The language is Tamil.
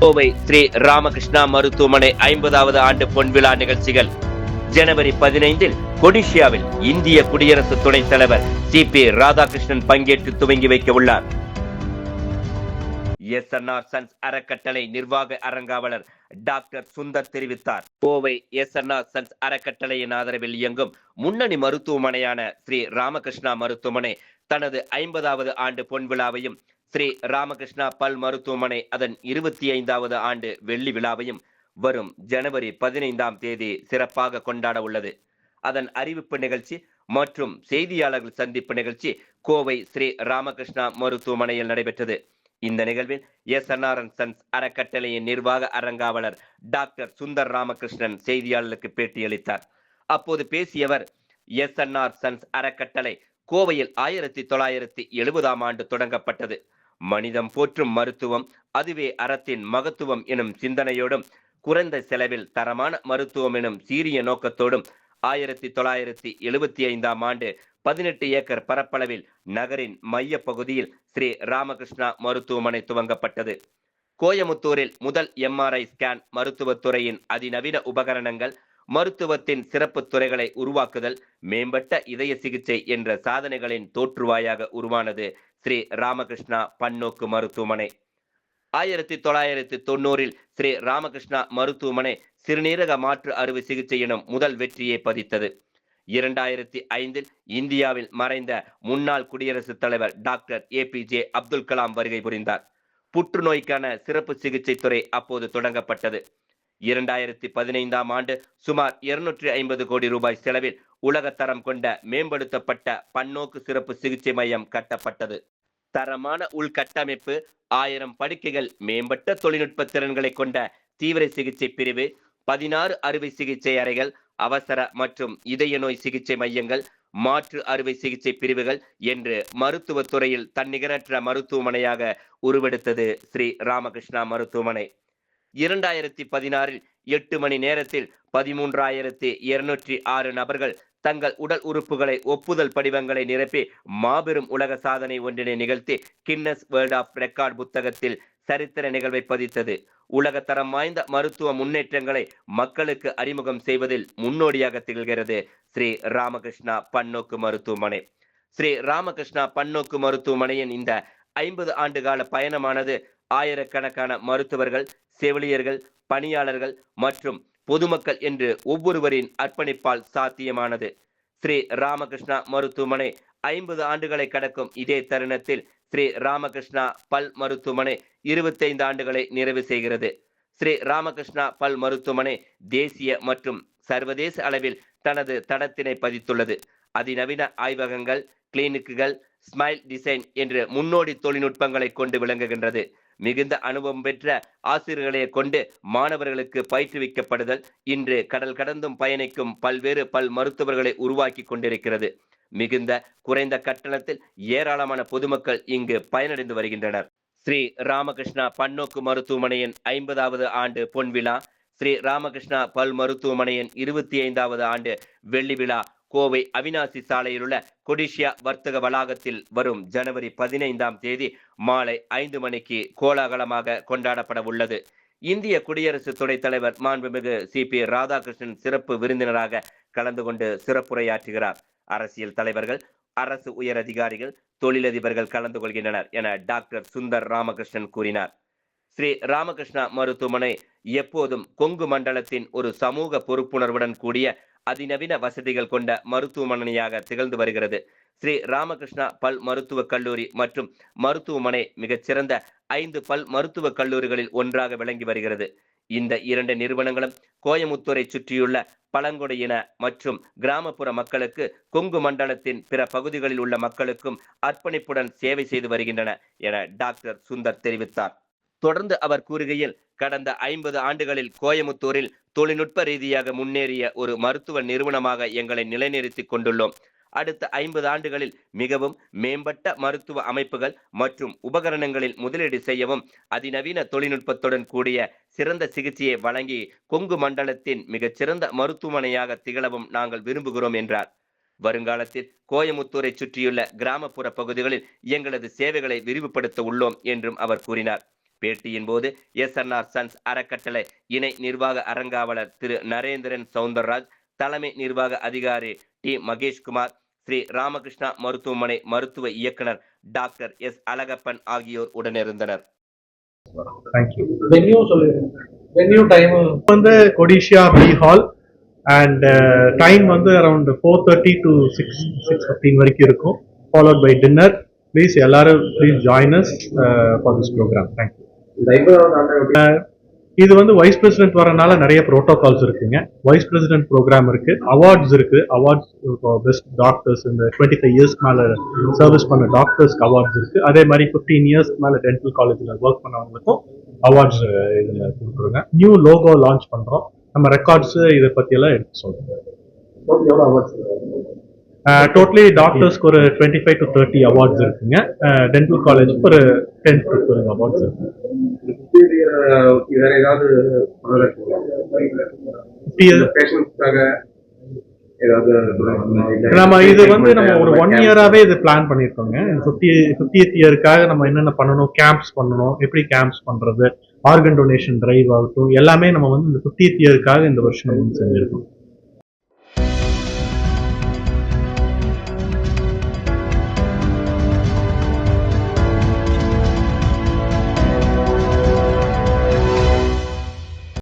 கோவை ஸ்ரீ ராமகிருஷ்ணா மருத்துவமனை ஐம்பதாவது ஆண்டு பொன்விழா நிகழ்ச்சிகள். ஜனவரி பதினைந்தில் கொடிஷியாவில் இந்திய குடியரசு துணைத் தலைவர் சி பி ராதாகிருஷ்ணன் பங்கேற்று துவங்கி வைக்க உள்ளார். எஸ் என் ஆர் சன்ஸ் அறக்கட்டளை நிர்வாக அரங்காவலர் டாக்டர் சுந்தர் தெரிவித்தார். Kovai S N R sons அறக்கட்டளையின் ஆதரவில் இயங்கும் முன்னணி மருத்துவமனையான ஸ்ரீ ராமகிருஷ்ணா மருத்துவமனை தனது ஐம்பதாவது ஆண்டு பொன்விழாவையும் ஸ்ரீ ராமகிருஷ்ணா பல் மருத்துவமனை அதன் இருபத்தி ஐந்தாவது ஆண்டு வெள்ளி விழாவையும் வரும் ஜனவரி பதினைந்தாம் தேதி சிறப்பாக கொண்டாட உள்ளது. அதன் அறிவிப்பு நிகழ்ச்சி மற்றும் செய்தியாளர்கள் சந்திப்பு நிகழ்ச்சி கோவை ஸ்ரீ ராமகிருஷ்ணா மருத்துவமனையில் நடைபெற்றது. இந்த நிகழ்வில் எஸ். என். எஸ்என்ஆர்என் சன்ஸ் அறக்கட்டளையின் நிர்வாக அரங்காவலர் டாக்டர் சுந்தர் ராமகிருஷ்ணன் செய்தியாளர்களுக்கு பேட்டியளித்தார் அப்போது பேசியவர் எஸ். என். ஆர். சன்ஸ் அறக்கட்டளை கோவையில் ஆயிரத்தி தொள்ளாயிரத்தி எழுபதாம் ஆண்டு தொடங்கப்பட்டது. மனிதம் போற்றும் மருத்துவம் அதுவே அறத்தின் மகத்துவம் எனும் சிந்தனையோடும் குறைந்த செலவில் தரமான மருத்துவம் எனும் சீரிய நோக்கத்தோடும் ஆயிரத்தி தொள்ளாயிரத்தி எழுபத்தி ஐந்தாம் ஆண்டு பதினெட்டு ஏக்கர் பரப்பளவில் நகரின் மைய பகுதியில் ஸ்ரீ ராமகிருஷ்ணா மருத்துவமனை துவங்கப்பட்டது. கோயமுத்தூரில் முதல் எம்ஆர்ஐ ஸ்கேன் மருத்துவத்துறையின் அதிநவீன உபகரணங்கள் மருத்துவத்தின் சிறப்பு துறைகளை உருவாக்குதல் மேம்பட்ட இதய சிகிச்சை என்ற சாதனைகளின் தோற்றுவாயாக உருவானது ஸ்ரீ ராமகிருஷ்ணா பன்னோக்கு மருத்துவமனை. ஆயிரத்தி தொள்ளாயிரத்தி தொண்ணூறில் ஸ்ரீ ராமகிருஷ்ணா மருத்துவமனை சிறுநீரக மாற்று அறுவை சிகிச்சை எனும் முதல் வெற்றியை பதித்தது. இரண்டாயிரத்தி ஐந்தில் இந்தியாவில் மறைந்த முன்னாள் குடியரசுத் தலைவர் doctor A P J Abdul Kalam வருகை புரிந்தார். புற்றுநோய்க்கான சிறப்பு சிகிச்சை துறை அப்போது தொடங்கப்பட்டது. இரண்டாயிரத்தி பதினைந்தாம் ஆண்டு சுமார் இருநூற்றி ஐம்பது கோடி ரூபாய் செலவில் உலகத்தரம் கொண்ட மேம்படுத்தப்பட்ட பன்னோக்கு சிறப்பு சிகிச்சை மையம் கட்டப்பட்டது. தரமான உள்கட்டமைப்பு ஆயிரம் படுக்கைகள் மேம்பட்ட தொழில்நுட்ப திறன்களை கொண்ட தீவிர சிகிச்சை பிரிவு பதினாறு அறுவை சிகிச்சை அறைகள் அவசர மற்றும் இதய நோய் சிகிச்சை மையங்கள் மாற்று அறுவை சிகிச்சை பிரிவுகள் என்று மருத்துவத்துறையில் தன்னிகரற்ற மருத்துவமனையாக உருவெடுத்தது ஸ்ரீ ராமகிருஷ்ணா மருத்துவமனை. இரண்டாயிரத்தி பதினாறில் எட்டு மணி நேரத்தில் பதிமூன்றாயிரத்தி இருநூற்றி ஆறு நபர்கள் தங்கள் உடல் உறுப்புகளை ஒப்புதல் படிவங்களை நிரப்பி மாபெரும் உலக சாதனை ஒன்றினை நிகழ்த்தி கின்னஸ் வேர்ல்ட் ஆஃப் ரெக்கார்ட் புத்தகத்தில் சரித்திர நிகழ்வை பதித்தது. உலகத்தரம் வாய்ந்த மருத்துவ முன்னேற்றங்களை மக்களுக்கு அறிமுகம் செய்வதில் முன்னோடியாக திகழ்கிறது ஸ்ரீ ராமகிருஷ்ணா பன்னோக்கு மருத்துவமனை. ஸ்ரீ ராமகிருஷ்ணா பன்னோக்கு மருத்துவமனையின் இந்த ஐம்பது ஆண்டுகால பயணமானது ஆயிரக்கணக்கான மருத்துவர்கள் செவிலியர்கள் பணியாளர்கள் மற்றும் பொதுமக்கள் என்று ஒவ்வொருவரின் அர்ப்பணிப்பால் சாத்தியமானது. ஸ்ரீ ராமகிருஷ்ணா மருத்துவமனை ஐம்பது ஆண்டுகளை கடக்கும் இதே தருணத்தில் ஸ்ரீ ராமகிருஷ்ணா பல் மருத்துவமனை இருபத்தைந்து ஆண்டுகளை நிறைவு செய்கிறது. ஸ்ரீ ராமகிருஷ்ணா பல் மருத்துவமனை தேசிய மற்றும் சர்வதேச அளவில் தனது தடத்தினை பதித்துள்ளது. அதிநவீன ஆய்வகங்கள் கிளினிக்குகள் ஸ்மைல் டிசைன் என்று முன்னோடி தொழில்நுட்பங்களை கொண்டு விளங்குகின்றது. மிகுந்த அனுபவம் பெற்ற ஆசிரியர்களை கொண்டு மாணவர்களுக்கு பயிற்றுவிக்கப்படுதல். இன்று கடல் கடந்தும் பயணிக்கும் பல்வேறு பல் மருத்துவர்களை உருவாக்கி கொண்டிருக்கிறது. மிகுந்த குறைந்த கட்டணத்தில் ஏராளமான பொதுமக்கள் இங்கு பயனடைந்து வருகின்றனர். ஸ்ரீ ராமகிருஷ்ணா பன்னோக்கு மருத்துவமனையின் ஐம்பதாவது ஆண்டு பொன்விழா. ஸ்ரீ ராமகிருஷ்ணா பல் மருத்துவமனையின் இருபத்தி ஐந்தாவது ஆண்டு வெள்ளி விழா கோவை அவினாசி சாலையில் உள்ள கொடிஷியா வர்த்தக வளாகத்தில் வரும் ஜனவரி பதினைந்தாம் தேதி மாலை ஐந்து மணிக்கு கோலாகலமாக கொண்டாடப்பட உள்ளது. இந்திய குடியரசு துணைத் தலைவர் மாண்புமிகு சி. பி. ராதாகிருஷ்ணன் சிறப்பு விருந்தினராக கலந்து கொண்டு சிறப்புரையாற்றுகிறார். அரசியல் தலைவர்கள் அரசு உயர் அதிகாரிகள் தொழிலதிபர்கள் கலந்து கொள்கின்றனர் என டாக்டர் சுந்தர் ராமகிருஷ்ணன் கூறினார். ஸ்ரீ ராமகிருஷ்ணா மருத்துவமனை எப்போதும் கொங்கு மண்டலத்தின் ஒரு சமூக பொறுப்புணர்வுடன் கூடிய அதிநவீன வசதிகள் கொண்ட மருத்துவமனையாக திகழ்ந்து வருகிறது. ஸ்ரீ ராமகிருஷ்ணா பல் மருத்துவக் கல்லூரி மற்றும் மருத்துவமனை மிகச்சிறந்த ஐந்து பல் மருத்துவக் கல்லூரிகளில் ஒன்றாக விளங்கி வருகிறது. இந்த இரண்டு நிறுவனங்களும் கோயமுத்தூரை சுற்றியுள்ள பழங்குடியின மற்றும் கிராமப்புற மக்களுக்கு கொங்கு மண்டலத்தின் பிற பகுதிகளில் உள்ள மக்களுக்கும் அர்ப்பணிப்புடன் சேவை செய்து வருகின்றன என டாக்டர் சுந்தர் தெரிவித்தார். தொடர்ந்து அவர் கூறுகையில் கடந்த ஐம்பது ஆண்டுகளில் கோயமுத்தூரில் தொழில்நுட்ப ரீதியாக முன்னேறிய ஒரு மருத்துவ நிறுவனமாக எங்களை நிலைநிறுத்திக் கொண்டுள்ளோம். அடுத்த ஐம்பது ஆண்டுகளில் மிகவும் மேம்பட்ட மருத்துவ அமைப்புகள் மற்றும் உபகரணங்களில் முதலீடு செய்யவும் அதிநவீன தொழில்நுட்பத்துடன் கூடிய சிறந்த சிகிச்சையை வழங்கி கொங்கு மண்டலத்தின் மிகச்சிறந்த மருத்துவமனையாக திகழவும் நாங்கள் விரும்புகிறோம் என்றார். வருங்காலத்தில் கோயமுத்தூரை சுற்றியுள்ள கிராமப்புற பகுதிகளில் எங்களது சேவைகளை விரிவுபடுத்த உள்ளோம் என்றும் அவர் கூறினார். பேட்டியின் போது எஸ்என்ஆர் சன்ஸ் அறக்கட்டளை இணை நிர்வாக அரங்காவலர் திரு நரேந்திரன் சவுந்தரராஜ் தலைமை நிர்வாக அதிகாரி டி. மகேஷ்குமார் ஸ்ரீ ராமகிருஷ்ணா மருத்துவமனை மருத்துவ இயக்குனர் டாக்டர் எஸ். அழகப்பன் ஆகியோர் உடனிருந்தனர். தேங்க்யூ வென்யூ சொல்லிடுங்க வென்யூ டைம் வந்து Codissia B hall and time வந்து around four thirty to six six fifteen வரைக்கும் இருக்கும். ஃபாலோட் பை டின்னர் ப்ளீஸ் எல்லாரும் please join us for this program thank you இது வந்து வைஸ் பிரசிடென்ட் வரனால நிறைய ப்ரோட்டோகால்ஸ் இருக்குங்க. வைஸ் பிரசிடென்ட் ப்ரோக்ராம் இருக்கு. அவார்ட்ஸ் இருக்கு. அவார்ட்ஸ் பெஸ்ட் டாக்டர்ஸ் இந்த டுவெண்ட்டி ஃபைவ் இயர்ஸ்க்கு மேல சர்வீஸ் பண்ண டாக்டர்ஸ்க்கு அவார்ட்ஸ் இருக்கு. அதே மாதிரி ஃபிஃப்டீன் இயர்ஸ்க்கு மேல டென்டல் காலேஜில் ஒர்க் பண்ணவங்களுக்கும் அவார்ட்ஸ் இதில் கொடுக்குறோங்க. நியூ லோகோ லான்ச் பண்றோம். நம்ம ரெக்கார்ட்ஸ் இதை பத்தியெல்லாம் எடுத்து சொல்றோம். டோட்டலி டாக்டர்ஸ்க்கு ஒரு twenty five to thirty awards இருக்குங்க டென்டல் காலேஜ்க்கு ஒரு டென் டு டுவெல் அவார்ட்ஸ் இருக்கு. நம்ம இது வந்து நம்ம ஒரு ஒன் இயராவே இது பிளான் பண்ணிருக்கோங்க ஃபிஃப்டி ஃபிஃப்டியத் இயருக்காக நம்ம என்னென்ன பண்ணணும் கேம்ப்ஸ் பண்ணணும் எப்படி கேம்ப்ஸ் பண்றது ஆர்கன் டொனேஷன் டிரைவ் ஆகட்டும் எல்லாமே நம்ம வந்து இந்த ஃபிஃப்டியத் இயருக்காக இந்த வருஷம் நம்ம செஞ்சிருக்கோம்.